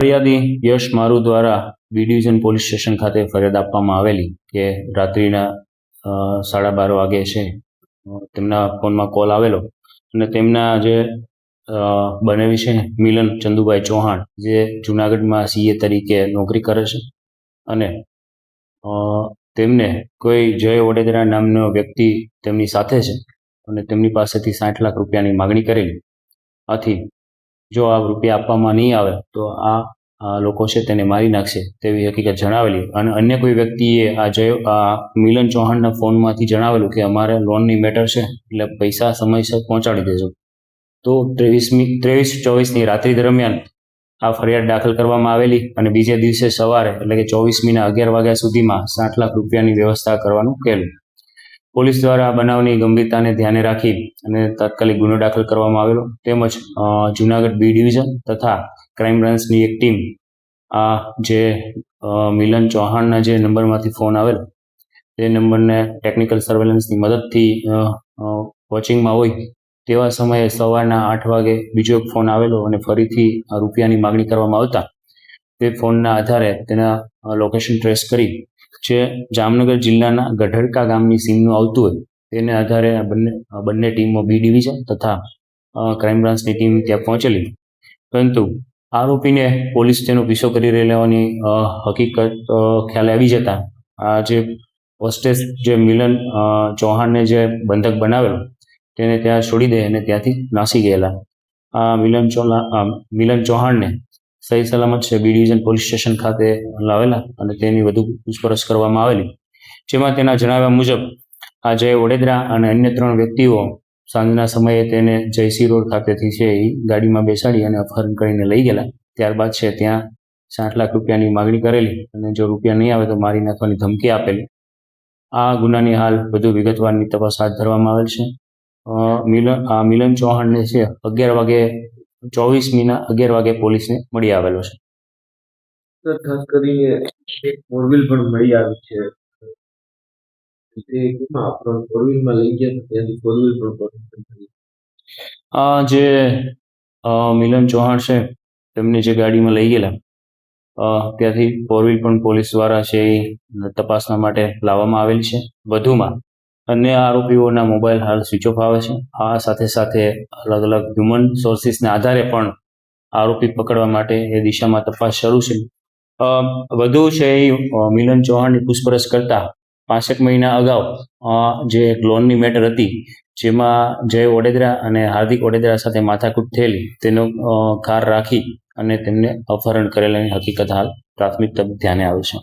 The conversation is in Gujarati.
ફરિયાદી યશ મારુ દ્વારા બી ડિવિઝન પોલીસ સ્ટેશન ખાતે ફરિયાદ આપવામાં આવેલી કે રાત્રિના સાડા બાર વાગે છે. તેમના ફોનમાં કોલ આવેલો અને તેમના જે બનેવી છે મિલન ચંદુભાઈ ચૌહાણ, જે જુનાગઢમાં સીએ તરીકે નોકરી કરે છે અને તેમને કોઈ જય વડેદરા નામનો વ્યક્તિ તેમની સાથે છે અને તેમની પાસેથી સાઠ લાખ રૂપિયાની માગણી કરેલી. આથી જો આ રૂપિયા આપવામાં નહીં આવે, તો આ લોકો છે તેને મારી નાખશે તેવી હકીકત જણાવેલી. અને અન્ય કોઈ વ્યક્તિએ આ જય, આ મિલન ચૌહાણના ફોનમાંથી જણાવેલું કે અમારે લોનની મેટર છે, એટલે પૈસા સમયસર પહોંચાડી દેજો. તો ત્રેવીસમી, ત્રેવીસ ચોવીસની રાત્રિ દરમિયાન આ ફરિયાદ દાખલ કરવામાં આવેલી અને બીજે દિવસે સવારે, એટલે કે ચોવીસમીના અગિયાર વાગ્યા સુધીમાં સાઠ લાખ રૂપિયાની વ્યવસ્થા કરવાનું કહેલું. પોલીસ દ્વારા બનાવની ગંભીરતાને ધ્યાને રાખી અને તાત્કાલિક ગુનો દાખલ કરવામાં આવેલો. તેમજ જુનાગઢ બી ડિવિઝન તથા ક્રાઇમ બ્રાન્ચની એક ટીમ આ જે મિલન ચૌહાણના જે નંબરમાંથી ફોન આવેલો, તે નંબરને ટેકનિકલ સર્વેલન્સની મદદથી વોચિંગમાં હોય તેવા સમયે સવારના આઠ વાગે બીજો એક ફોન આવેલો અને ફરીથી રૂપિયાની માગણી કરવામાં આવતા તે ફોનના આધારે તેના લોકેશન ટ્રેસ કરી જે જામનગર જિલ્લાના ગઢડકા ગામની સીમનું આવતું હોય, તેને આધારે બંને બંને ટીમો બી ડિવિઝન તથા ક્રાઇમ બ્રાન્ચની ટીમ ત્યાં પહોંચેલી. પરંતુ આરોપીને પોલીસ તેનો પીછો કરી રહી હકીકત ખ્યાલ આવી જતા આ જે હોસ્ટેસ જે મિલન ચૌહાણને જે બંધક બનાવેલો, તેને ત્યાં છોડી દે અને ત્યાંથી નાસી ગયેલા. આ મિલન ચોલા મિલન ચૌહાણને સહી સલામત છે. બી ડિવિઝન પોલીસ સ્ટેશન ખાતે લાવેલા અને તેની વધુ પૂછપરછ કરવામાં આવેલી. જેમાં તેના જણાવ્યા મુજબ આ જય વડેદરા અને અન્ય ત્રણ વ્યક્તિઓ સાંજના સમયે તેને જયસી રોડ ખાતેથી છે એ ગાડીમાં બેસાડી અને અપહરણ કરીને લઈ ગયેલા. ત્યારબાદ છે ત્યાં સાઠ લાખ રૂપિયાની માગણી કરેલી અને જો રૂપિયા નહીં આવે તો મારી નાખવાની ધમકી આપેલી. આ ગુનાની હાલ વધુ વિગતવારની તપાસ હાથ ધરવામાં આવેલ છે. મિલન, આ મિલન ચૌહાણને છે અગિયાર વાગે ચોવીસ મીના અગિયાર વાગે પોલીસને મળી આવેલો છે. સર ખાસ કરીને એક ફોર પણ મળી આવી છે. લઈ ગયા આ જે મિલન ચૌહાણ છે તેમને જે ગાડીમાં લઈ ગયેલા ત્યાંથી ફોર વ્હીલ પણ પોલીસ દ્વારા છે એ તપાસના માટે લાવવામાં આવેલી છે. વધુમાં અન્ય આરોપીઓના મોબાઈલ હાલ સ્વિચ ઓફ આવે છે. આ સાથે સાથે અલગ અલગ હ્યુમન સોર્સિસના આધારે પણ આરોપી પકડવા માટે એ દિશામાં તપાસ શરૂ છે. વધુ છે એ મિલન ચૌહાણની પૂછપરછ કરતા પાંસઠ મહિના અગાઉ જે એક લોનની મેટર હતી, જેમાં જય ઓડેદરા અને હાર્દિક ઓડેદરા સાથે માથાકૂટ થયેલી, તેનો કાર રાખી અને તેમને અપહરણ કરેલાની હકીકત હાલ પ્રાથમિક ધ્યાને આવે છે.